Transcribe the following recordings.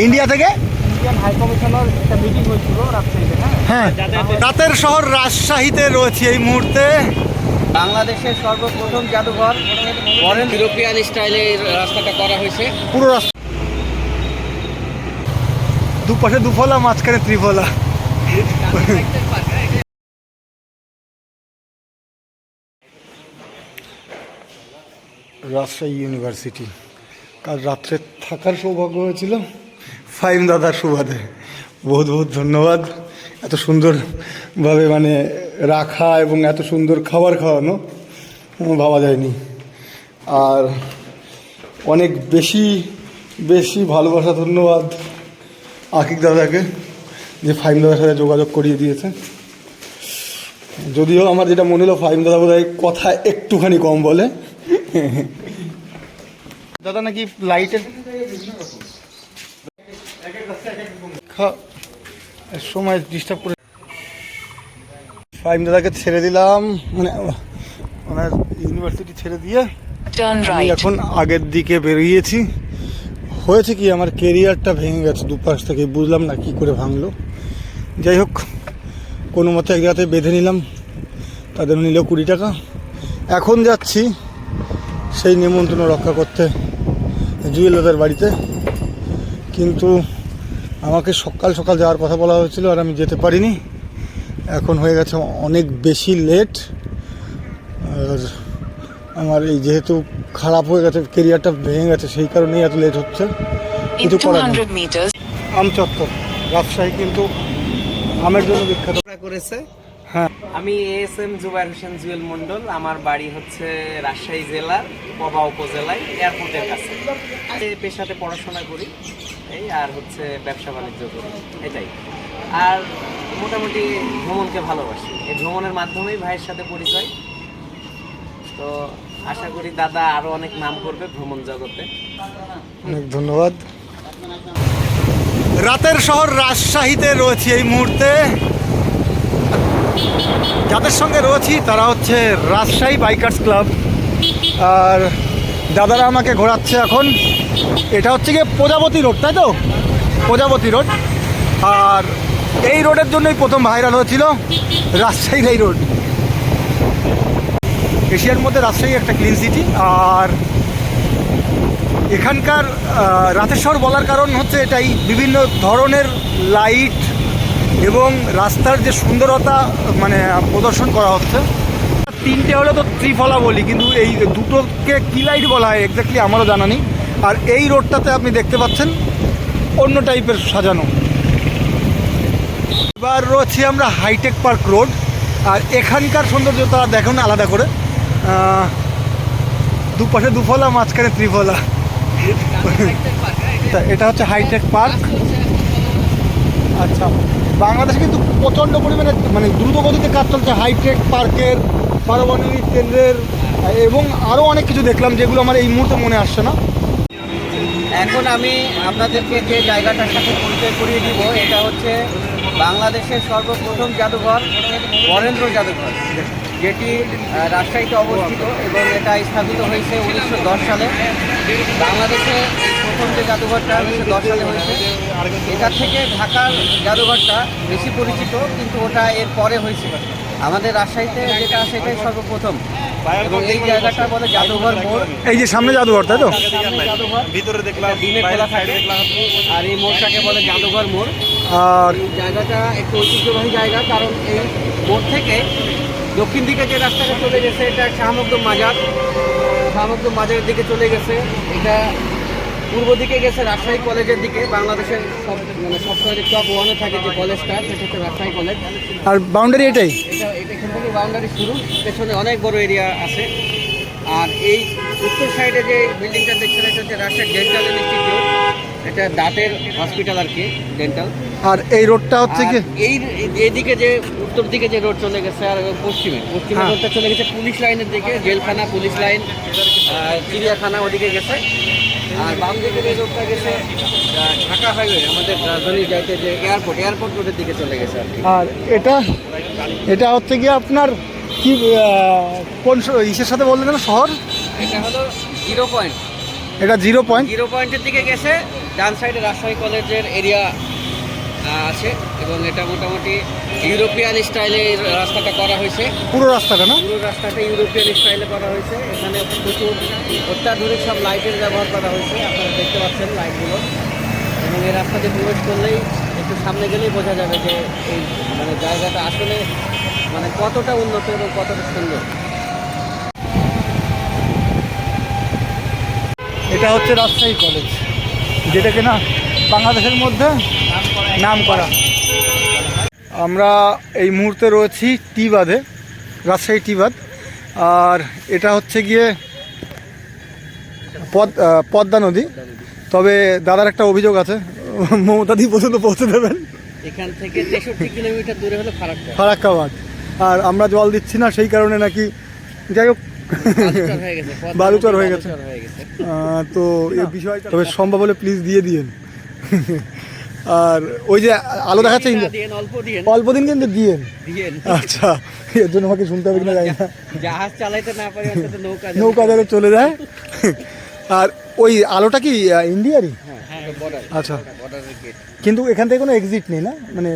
India থেকে? Indian high একটা meeting হয়েছিল রাজশাহীতে হ্যাঁ? হ্যাঁ রাতের শহর রাজশাহীতে রয়েছে এই মুহূর্তে। বাংলাদেশের সর্বপ্রথম জাদুঘর ইউরোপিয়ান স্টাইলে রাস্তাটা করা হয়েছে। পুরো রাস্তা দুপাশে দুফলা মাঝখানে ত্রিফলা। রাজশাহী ইউনিভার্সিটি। কাল রাত্রে থাকার সৌভাগ্য হয়েছিল। ফাইম দাদার সুবাদে। বহুত বহুত ধন্যবাদ। এত সুন্দরভাবে মানে রাখা এবং এত সুন্দর খাবার খাওয়ানো ভাবা যায়নি। আর অনেক বেশি বেশি ভালোবাসা, ধন্যবাদ আকিক দাদাকে যে ফাইম দাদার সাথে যোগাযোগ করিয়ে দিয়েছে। যদিও আমার যেটা মনে হলো ফাইম দাদা বোধহয় কথা একটুখানি কম বলে। দাদা নাকি লাইটের সময় ডিস্টার্ব করে ফাইম দাদাকে ছেড়ে দিলাম মানে ওনার ইউনিভার্সিটি ছেড়ে দিয়ে আমি এখন আগের দিকে বেরিয়েছি। হয়েছে কি আমার কেরিয়ারটা ভেঙে গেছে দুপাশ থেকে বুঝলাম না কি করে ভাঙলো। যাই হোক কোনো মতে এক জায়গাতে বেঁধে নিলাম। তাদের নিল কুড়ি টাকা। এখন যাচ্ছি সেই নিমন্ত্রণ রক্ষা করতে জুয়েল দাদার বাড়িতে। কিন্তু আমাকে সকাল সকাল যাওয়ার কথা বলা হয়েছিল আর আমি যেতে পারিনি। এখন হয়ে গেছে অনেক বেশি লেট আর আমার এই যেহেতু খারাপ হয়ে গেছে কেরিয়ারটা ভেঙে গেছে সেই কারণেই এত লেট হচ্ছে। কিছু করার নেই। 200 meters, আম চত্বর রাজশাহী কিন্তু আমের জন্য বিখ্যাত। করেছে। হ্যাঁ। আমি এস এম জুবাইর হোসেন জুয়েল মন্ডল আমার বাড়ি হচ্ছে রাজশাহী জেলার পবা উপজেলায় এয়ারপোর্টের কাছে। পেশাতে পড়াশোনা করি। এই আর হচ্ছে ব্যবসা বাণিজ্য করি এটাই। আর মোটামুটি ভ্রমণকে ভালোবাসি। এই ভ্রমণের মাধ্যমেই ভাইয়ের সাথে পরিচয়। তো আশা করি দাদা আরও অনেক নাম করবে ভ্রমণ জগতে। অনেক ধন্যবাদ। রাতের শহর রাজশাহীতে রয়েছি এই মুহূর্তে। যাদের সঙ্গে রয়েছি তারা হচ্ছে রাজশাহী বাইকার্স ক্লাব। আর দাদারা আমাকে ঘোরাচ্ছে এখন। এটা হচ্ছে গিয়ে প্রজাপতি রোড, তাই তো? প্রজাপতি রোড। আর এই রোডের জন্যই প্রথম ভাইরাল হয়েছিল রাজশাহীর এই রোড। এশিয়ার মধ্যে রাজশাহী একটা ক্লিন সিটি আর এখানকার রাতেশ্বর বলার কারণ হচ্ছে এটাই, বিভিন্ন ধরনের লাইট এবং রাস্তার যে সুন্দরতা মানে প্রদর্শন করা হচ্ছে। তিনটে হলে তো ত্রিফলা বলি, কিন্তু এই দুটোকে কি লাইট বলা হয় এক্স্যাক্টলি আমারও জানা নেই। আর এই রোডটাতে আপনি দেখতে পাচ্ছেন অন্য টাইপের সাজানো। এবার রয়েছি আমরা হাইটেক পার্ক রোড, আর এখানকার সৌন্দর্যতা দেখুন আলাদা করে। দুপাশে দুফলা, মাঝখানে ত্রিফলা। এটা হচ্ছে হাইটেক পার্ক। আচ্ছা বাংলাদেশে কিন্তু প্রচণ্ড পরিমাণে মানে দ্রুত গতিতে কাজ চলছে হাইটেক পার্কের পারমাণবিক কেন্দ্রের এবং আরও অনেক কিছু দেখলাম যেগুলো আমার এই মুহূর্তে মনে আসছে না। এখন আমি আপনাদেরকে যে জায়গাটার সাথে পরিচয় করিয়ে দিব, এটা হচ্ছে বাংলাদেশের সর্বপ্রথম জাদুঘর, বরেন্দ্র জাদুঘর, যেটি রাজশাহীতে অবস্থিত এবং এটা স্থাপিত হয়েছে উনিশশো দশ সালে। বাংলাদেশে প্রথম যে জাদুঘরটা উনিশশো সালে হয়েছে। এটা থেকে ঢাকার জাদুঘরটা বেশি পরিচিত, কিন্তু ওটা এর পরে হয়েছে। আমাদের রাজশাহীতে যেটা আছে এটাই সর্বপ্রথম। এবং এই জায়গাটা বলে জাদুঘর মোড়। এই যে সামনে জাদুঘর তাই তো? ভিতরে দেখলাম দিনে খোলা থাকে আর এই মোড়টাকে বলে জাদুঘর মোড়। আর এই জায়গাটা একটু ঐতিহ্যবাহী জায়গা কারণ এই মোড় থেকে দক্ষিণ দিকে যে রাস্তাটা চলে গেছে এটা শাহমকদম মাজার। শাহমকদম মাজারের দিকে চলে গেছে। এটা পূর্ব দিকে গেছে রাজশাহী কলেজের দিকে বাংলাদেশের সব মানে সবসময় যে টপ ওয়ানে থাকে যে কলেজটা সেটা হচ্ছে রাজশাহী কলেজ। আর বাউন্ডারি এটাই? এটা এটা এখান থেকে বাউন্ডারি শুরু পেছনে অনেক বড় এরিয়া আছে। আর এই উত্তর সাইডে যে বিল্ডিংটা দেখছেন এটা হচ্ছে রাজশাহী ডেন্টাল ইনস্টিটিউট এটা দাঁতের হসপিটাল আর কি ডেন্টাল আর এই রোডটা হচ্ছে কি? এই এদিকে যে উত্তর দিকে যে রোড চলে গেছে আর পশ্চিমে পশ্চিমে হ্যাঁ। রোডটা চলে গেছে পুলিশ লাইনের দিকে জেলখানা পুলিশ লাইন চিড়িয়াখানা ওদিকে গেছে। আর বাম দিকে যে রোডটা গেছে ঢাকা হাইওয়ে আমাদের রাজধানী যাইতে যে এয়ারপোর্ট এয়ারপোর্ট রোডের দিকে চলে গেছে আর এটা এটা হচ্ছে গিয়ে আপনার কি কোন ইসের সাথে বললেন যেন শহর? এটা হলো জিরো পয়েন্ট এটা জিরো পয়েন্ট জিরো পয়েন্টের দিকে গেছে ডান সাইডে রাজশাহী কলেজের এরিয়া আছে এবং এটা মোটামুটি ইউরোপিয়ান স্টাইলে রাস্তাটা করা হয়েছে। পুরো রাস্তাটা না? পুরো রাস্তাটা ইউরোপিয়ান স্টাইলে করা হয়েছে। এখানে প্রচুর অত্যাধুনিক সব লাইটের ব্যবহার করা হয়েছে। আপনারা দেখতে পাচ্ছেন লাইটগুলো। এবং এই রাস্তাতে প্রবেশ করলেই একটু সামনে গেলেই বোঝা যাবে যে এই মানে জায়গাটা আসলে মানে কতটা উন্নত এবং কতটা সুন্দর। এটা হচ্ছে রাজশাহী কলেজ যেটা কিনা বাংলাদেশের মধ্যে নাম করা আমরা এই মুহূর্তে রয়েছি টিবাদে রাজশাহী টিবাদ। আর এটা হচ্ছে গিয়ে পদ পদ্মা নদী। তবে দাদার একটা অভিযোগ আছে মমতাদি পর্যন্ত পৌঁছে দেবেন। এখান থেকে তেষট্টি কিলোমিটার দূরে হলো ফারাক্কা। ফারাক্কাবাদ। আর আমরা জল দিচ্ছি না সেই কারণে নাকি যাই হোক। বালুচর হয়ে গেছে তো এই বিষয়টা তবে সম্ভব হলে প্লিজ দিয়ে দিয়েন। আর ওই যে আলো দেখাচ্ছে অল্প দিন কিন্তু দিয়েন। দিয়েন। আচ্ছা এর জন্য আমাকে শুনতে হবে কিনা জানি না। জাহাজ চালাইতে না পারি নৌকা নৌকা ধরে চলে যায়। আর ওই আলোটা কি ইন্ডিয়ারই? হ্যাঁ আচ্ছা। কিন্তু এখান থেকে কোনো এক্সিট নেই না? মানে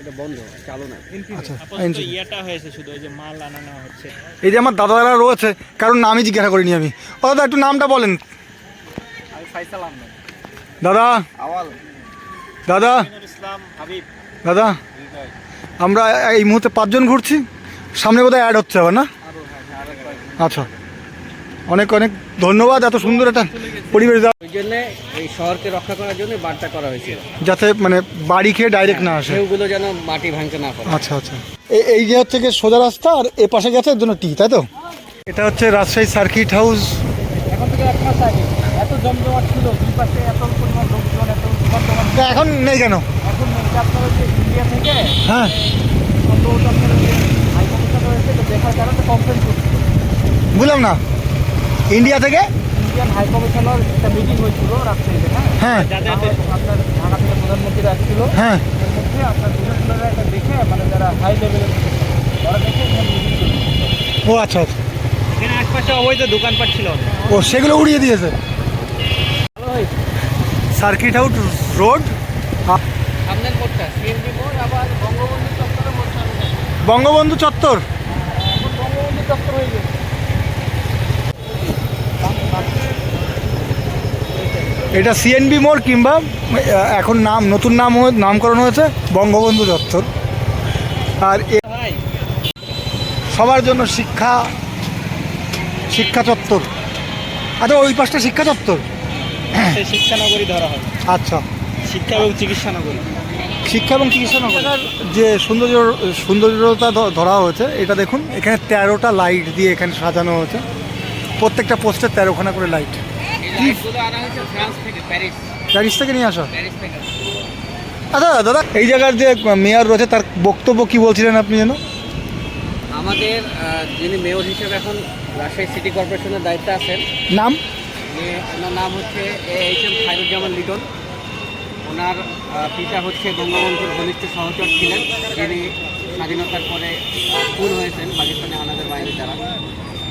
এটা বন্ধ চালু না। আচ্ছা আপাতত ইয়েটা হয়েছে শুধু ওই যে মাল আনানো হচ্ছে। এই যে আমার দাদারা রয়েছে কারণ নামই জিজ্ঞাসা করিনি আমি। ও দাদা একটু নামটা বলেন। দাদা। আওয়াল। দাদা দাদা আমরা এই মুহূর্তে পাঁচজন ঘুরছি সামনে বোধহয় অ্যাড হচ্ছে আবার না। আচ্ছা অনেক অনেক ধন্যবাদ এত সুন্দর একটা পরিবেশ দেওয়া ওই জন্য এই শহরকে রক্ষা করার জন্য বার্তা করা হয়েছিল যাতে মানে বাড়ি খেয়ে ডাইরেক্ট না আসে। ঢেউগুলো যেন মাটি ভাঙতে না পারে। আচ্ছা আচ্ছা। এই যে হচ্ছে গিয়ে সোজা রাস্তা আর এ পাশে গেছে এর জন্য টি তাই তো? এটা হচ্ছে রাজশাহী সার্কিট হাউস এখন থেকে এক মাস আগে এত জমজমাট ছিল দুই পাশে এত পরিমাণ লোকজন এখন নেই কেন? এখন হচ্ছে ইন্ডিয়া থেকে হ্যাঁ। বুঝলাম না। ইন্ডিয়া থেকে? ইন্ডিয়ান হাই কমিশনার একটা মিটিং হয়েছিল রাজশাহীতে হ্যাঁ? হ্যাঁ। আপনার ঢাকা থেকে প্রধানমন্ত্রী আসছিল হ্যাঁ। আপনার এটা দেখে মানে যারা হাই লেভেলের ওরা দেখে। ও আচ্ছা আচ্ছা। এখানে আশপাশে অবৈধ দোকানপাট ছিল। ও সেগুলো উড়িয়ে দিয়েছে? Circuit house road. বঙ্গবন্ধু চত্বর। হয়ে গেছে। এটা সিএনবি মোড় কিংবা এখন নাম নতুন নাম নামকরণ হয়েছে বঙ্গবন্ধু চত্বর। আর সবার জন্য শিক্ষা শিক্ষা চত্বর। আচ্ছা ওই পাশটা শিক্ষা চত্বর। সে শিক্ষানগরী ধরা হয়। আচ্ছা। শিক্ষা এবং চিকিৎসা নগরী। শিক্ষা এবং চিকিৎসা নগর? যে সৌন্দর্য সৌন্দর্যতা ধ- ধরা হয়েছে এটা দেখুন এখানে তেরোটা লাইট দিয়ে এখানে সাজানো হয়েছে। প্রত্যেকটা পোস্টে তেরোখানা করে লাইট এই লাইটগুলো আনা হয়েছে ফ্রান্স থেকে প্যারিস। প্যারিস থেকে নিয়ে আসা? আচ্ছা দাদা এই জায়গার যে মেয়র রয়েছে তার বক্তব্য কি বলছিলেন আপনি যেন? আমাদের যিনি মেয়র হিসেবে এখন রাজশাহী সিটি কর্পোরেশনের দায়িত্বে আছেন নাম? ওনার নাম হচ্ছে এইচ এম খায়রুজ্জামান লিটন। ওনার পিতা হচ্ছে বঙ্গবন্ধুর ঘনিষ্ঠ সহচর ছিলেন। যিনি স্বাধীনতার পরে খুন হয়েছেন পাকিস্তানে আনাদের বাইরে যারা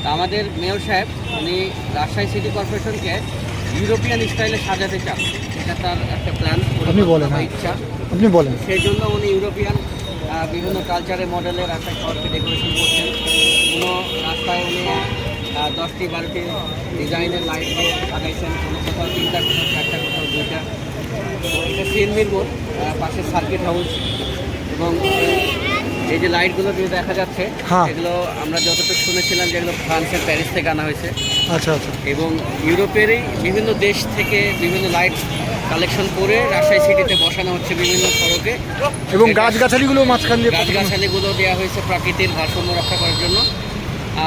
তা আমাদের মেয়র সাহেব উনি রাজশাহী সিটি কর্পোরেশনকে ইউরোপিয়ান স্টাইলে সাজাতে চান। এটা তার একটা প্ল্যান আপনি বলেন, হ্যাঁ। ইচ্ছা। আপনি বলেন। সেই জন্য উনি ইউরোপিয়ান বিভিন্ন কালচারের মডেলে রাস্তায় শহরকে ডেকোরেশন করছেন। কোনো রাস্তায় উনি দশটি বারোটি ডিজাইনের লাইট দিয়ে লাগাইছেন কোনো কোথাও তিনটা কোথাও চারটা কোথাও দুইটা। তো এটা সিএনবির আহ, পাশে সার্কিট হাউস এবং এই যে লাইটগুলো যে দেখা যাচ্ছে হ্যাঁ। এগুলো আমরা যতটুকু শুনেছিলাম যেগুলো ফ্রান্সের প্যারিস থেকে আনা হয়েছে। আচ্ছা আচ্ছা। এবং ইউরোপেরই বিভিন্ন দেশ থেকে বিভিন্ন লাইট কালেকশন করে রাজশাহী সিটিতে বসানো হচ্ছে বিভিন্ন সড়কে। এবং গাছগাছালিগুলো মাঝখান দিয়ে গাছগাছালিগুলো দেওয়া হয়েছে প্রাকৃতিক ভারসাম্য রক্ষা করার জন্য।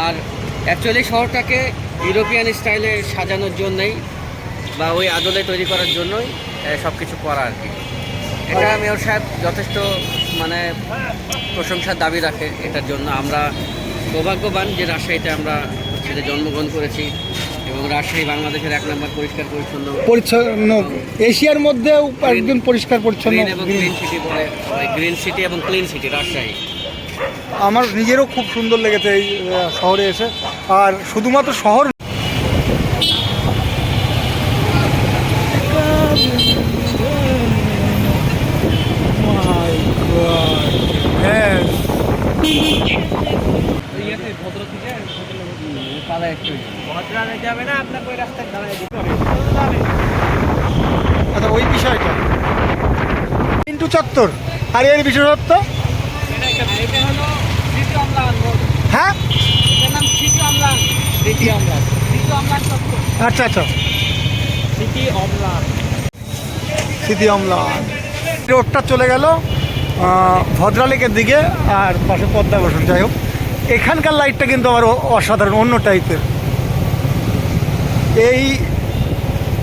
আর অ্যাকচুয়ালি শহরটাকে ইউরোপিয়ান স্টাইলে সাজানোর জন্যই বা ওই আদলে তৈরি করার জন্যই সব কিছু করা আর কি। এটা মেয়র সাহেব যথেষ্ট মানে প্রশংসার দাবি রাখে এটার জন্য। আমরা সৌভাগ্যবান যে রাজশাহীতে আমরা ছেলে জন্মগ্রহণ করেছি এবং রাজশাহী বাংলাদেশের এক নম্বর পরিষ্কার পরিচ্ছন্ন পরিচ্ছন্ন এশিয়ার মধ্যেও একজন পরিষ্কার পরিচ্ছন্ন গ্রিন এবং ক্লিন সিটি বলে গ্রিন সিটি এবং ক্লিন সিটি রাজশাহী। আমার নিজেরও খুব সুন্দর লেগেছে এই শহরে এসে। আর শুধুমাত্র শহর আচ্ছা ওই বিষয়টা। পিন্টু চত্বর। আর এর বিশেষত্ব আচ্ছা আচ্ছা। অমলান স্মৃতি অম্লান রোডটা চলে গেল ভদ্রালেকের দিকে আর পাশে পদ্মা বসন যাই হোক। এখানকার লাইটটা কিন্তু আমার অসাধারণ অন্য টাইপের। এই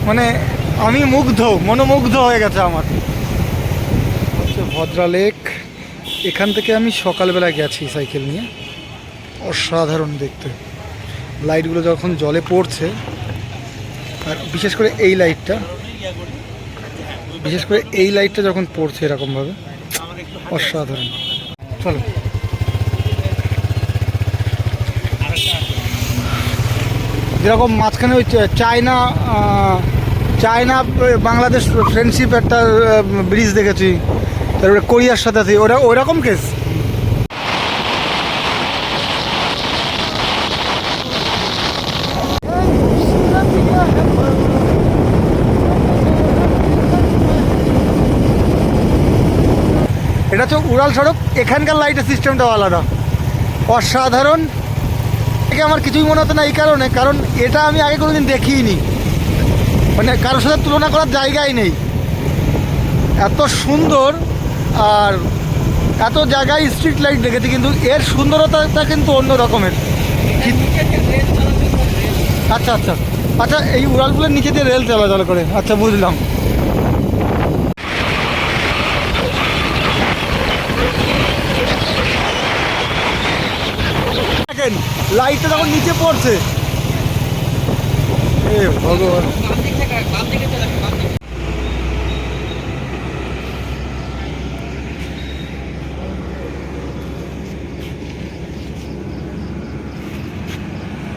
মানে আমি মুগ্ধ মনোমুগ্ধ হয়ে গেছে আমার। হচ্ছে ভদ্রালেক। এখান থেকে আমি সকালবেলা গেছি সাইকেল নিয়ে। অসাধারণ দেখতে। লাইটগুলো যখন জলে পড়ছে, আর বিশেষ করে এই লাইটটা বিশেষ করে এই লাইটটা যখন পড়ছে এরকমভাবে, অসাধারণ। চলো। যেরকম মাঝখানে ওই চায়না চায়না বাংলাদেশ ফ্রেন্ডশিপ একটা ব্রিজ দেখেছি। তারপরে কোরিয়ার সাথে ওরা ওরকম কেস উড়াল সড়ক এখানকার লাইটের সিস্টেমটাও আলাদা। অসাধারণ। একে আমার কিছুই মনে হতো না এই কারণে, কারণ এটা আমি আগে কোনোদিন দেখিনি। মানে কারোর সাথে তুলনা করার জায়গাই নেই। এত সুন্দর আর এত জায়গায় স্ট্রিট লাইট দেখেছি, কিন্তু এর সুন্দরতাটা কিন্তু অন্য রকমের। আচ্ছা আচ্ছা। আচ্ছা এই উড়ালগুলোর নিচে দিয়ে রেল চলাচল করে। আচ্ছা বুঝলাম দেখেন লাইটটা যখন নিচে পড়ছে। এ ভগবান।